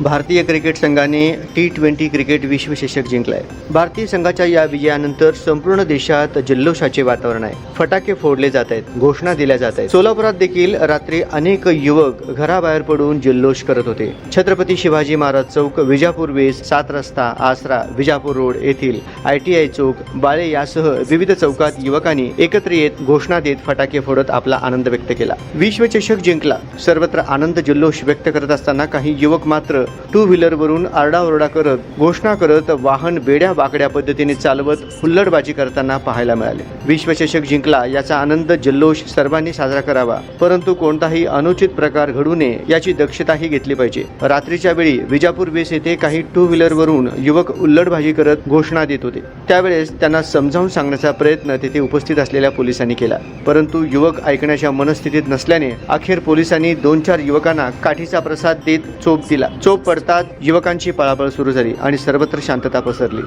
भारतीय क्रिकेट संघाने T twenty cricket विश्वचषक जिंकलाय. भारतीय संघाच्या या विजयानंतर संपूर्ण देशात जल्लोषाचे वातावरण आहे. फटाके फोडले जात आहेत घोषणा दिल्या जात आहेत. सोलापुरात देखील रात्री अनेक युवक घराबाहेर पडून जल्लोष करत होते. छत्रपती शिवाजी महाराज चौक विजापूर वेस सात रस्ता आसरा विजापूर रोड येथील आय टी आय चौक बाळे यासह विविध चौकात युवकांनी एकत्र येत घोषणा देत फटाके फोडत आपला आनंद व्यक्त केला. विश्वचषक जिंकला. सर्वत्र आनंद जल्लोष व्यक्त करत असताना काही युवक मात्र टू व्हीलरवरून आरडाओरडा करत घोषणा करत वाहन बेड्या बाकड्या पद्धतीने चालवत हुल्लडबाजी करताना पाहायला मिळाले. विश्वचषक जिंकला याचा आनंद जल्लोष सर्वांनी साजरा करावा. परंतु कोणताही अनुचित प्रकार घडू नये याची दक्षताही घेतली पाहिजे. रात्रीच्या वेळी विजापूर वेस येथे काही टू व्हीलरवरून युवक उल्लडबाजी करत घोषणा देत होते. त्यावेळेस त्यांना समजावून सांगण्याचा प्रयत्न तेथे उपस्थित असलेल्या पोलिसांनी केला. परंतु युवक ऐकण्याच्या मनस्थितीत नसल्याने अखेर पोलिसांनी दोन चार युवकांना काठीचा प्रसाद देत चोप दिला. चोप पडतात युवकांची पळापळ सुरू झाली आणि सर्वत्र शांतता पसरली.